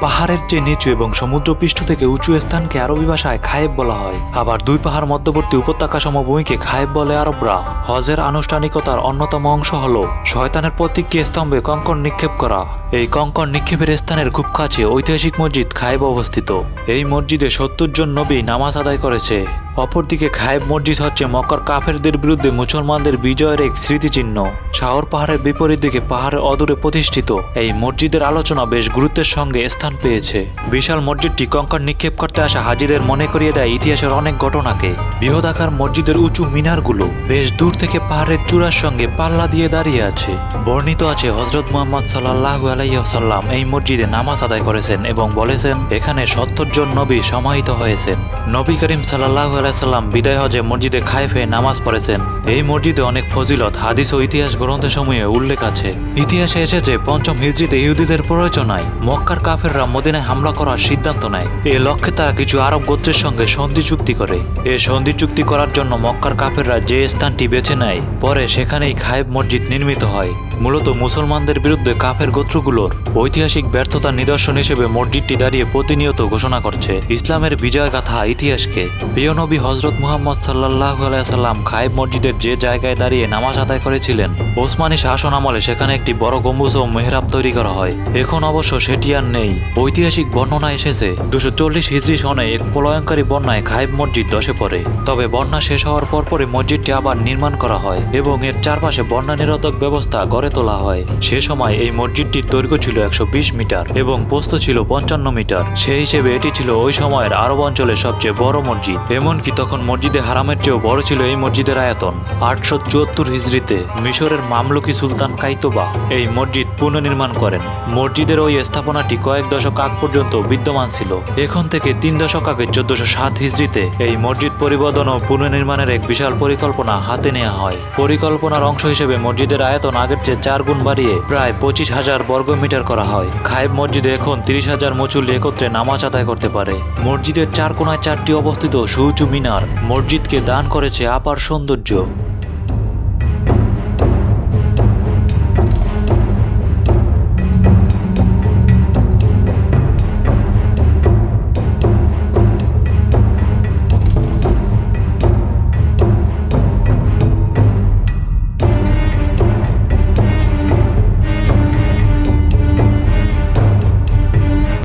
পাহাড়ের চেয়ে নিচু এবং সমুদ্রপৃষ্ঠ থেকে উঁচু স্থানকে আরবি ভাষায় খায়েব বলা হয়। আবার দুই পাহাড় মধ্যবর্তী উপত্যকা সমভূমিকে খায়েব বলে আরবরা। হজের আনুষ্ঠানিকতার অন্যতম অংশ হল শয়তানের প্রতীককে স্তম্ভে কঙ্কন নিক্ষেপ করা। এই কঙ্কর নিক্ষেপের স্থানের খুব কাছে ঐতিহাসিক মসজিদ খায়েব অবস্থিত। এই মসজিদে সত্তর জন নবী নামাজ আদায় করেছে। অপরদিকে খায়েব মসজিদ হচ্ছে মক্কার কাফেরদের বিরুদ্ধে মুসলমানদের বিজয়ের এক স্মৃতিচিহ্ন। শাহর পাহাড়ের বিপরীত দিকে পাহাড়ের অদূরে প্রতিষ্ঠিত এই মসজিদের আলোচনা বেশ গুরুত্বের সঙ্গে স্থান পেয়েছে। বিশাল মসজিদটি কঙ্কর নিক্ষেপ করতে আসা হাজিদের মনে করিয়ে দেয় ইতিহাসের অনেক ঘটনাকে। বৃহদাকার মসজিদের উঁচু মিনারগুলো বেশ দূর থেকে পাহাড়ের চূড়ার সঙ্গে পাল্লা দিয়ে দাঁড়িয়ে আছে। বর্ণিত আছে হজরত মোহাম্মদ সাল্লাহ আলাইসাল্লাম এই মসজিদে নামাজ আদায় করেছেন এবং বলেছেন, এখানে সত্তর জন নবী সমাহিত হয়েছেন। নবী করিম সাল্লাহ আলাইসাল্লাম বিদায় হজে মসজিদে খাইফে নামাজ পড়েছেন। এই মসজিদে অনেক ফজিলত, হাদিস ও ইতিহাস গ্রন্থসমূহে উল্লেখ আছে। ইতিহাসে এসেছে, পঞ্চম হিজড়িতে ইহুদিদের প্রয়োজনায় মক্কার কাফেররা মদিনায় হামলা করার সিদ্ধান্ত নেয়। এ লক্ষ্যে তারা কিছু আরব গোত্রের সঙ্গে সন্ধি চুক্তি করে। এ সন্ধি চুক্তি করার জন্য মক্কার কাফেররা যে স্থানটি বেছে নেয়, পরে সেখানেই খায়েব মসজিদ নির্মিত হয়। মূলত মুসলমানদের বিরুদ্ধে কাফের গোত্রগুলোর ঐতিহাসিক ব্যর্থতার নিদর্শন হিসেবে মসজিদটি দাঁড়িয়ে প্রতিনিয়ত ঘোষণা করছে। ইসলামের বিজয় গাথা ইতিহাসকে প্রিয় নবী হজরত মুহাম্মদ সাল্লাহ আলাইসাল্লাম খায়েব মসজিদের যে জায়গায় দাঁড়িয়ে নামাজ আদায় করেছিলেন, ওসমানী শাসন আমলে সেখানে একটি বড় গম্বুজ ও মেহরাব তৈরি করা হয়। এখন অবশ্য সেটি আর নেই। ঐতিহাসিক বর্ণনা এসেছে, দুশো চল্লিশ হিজড়ি সনে এক প্রলয়ঙ্কারী বন্যায় খায়েব মসজিদ ধসে পড়ে। তবে বন্যা শেষ হওয়ার পরপরই মসজিদটি আবার নির্মাণ করা হয় এবং এর চারপাশে বন্যা নিরোধক ব্যবস্থা গড়ে তোলা হয়। সে সময় এই মসজিদটির দৈর্ঘ্য ছিল একশো বিশ মিটার এবং প্রস্থ ছিল পঞ্চান্ন মিটার। সেই হিসেবে এটি ছিল ওই সময়ের আরব অঞ্চলের সবচেয়ে বড় মসজিদ। এমনকি তখন মসজিদে হারামের চেয়েও বড় ছিল এই মসজিদের আয়তন। আটশো চুয়াত্তর হিজড়িতে মিশরের মামলুকি সুলতান কাইতোবা এই মসজিদ পুনর্নির্মাণ করেন। মসজিদের ওই স্থাপনাটি কয়েক দশক আগ পর্যন্ত বিদ্যমান ছিল। এখন থেকে তিন দশক আগে চোদ্দশো সাত হিজড়িতে এই মসজিদ পরিবর্তন ও পুনর্নির্মাণের এক বিশাল পরিকল্পনা হাতে নেওয়া হয়। পরিকল্পনার অংশ হিসেবে মসজিদের আয়তন আগের চেয়ে চার গুণ বাড়িয়ে প্রায় পঁচিশ হাজার বর্গ মিটার করা হয়। খায়েব মসজিদে এখন তিরিশ হাজার মুচুল্লি একত্রে নামাজ আদায় করতে পারে। মসজিদের চার কোনায় চারটি অবস্থিত সুউচু মিনার। মসজিদকে দান করেছে আপার সৌন্দর্য।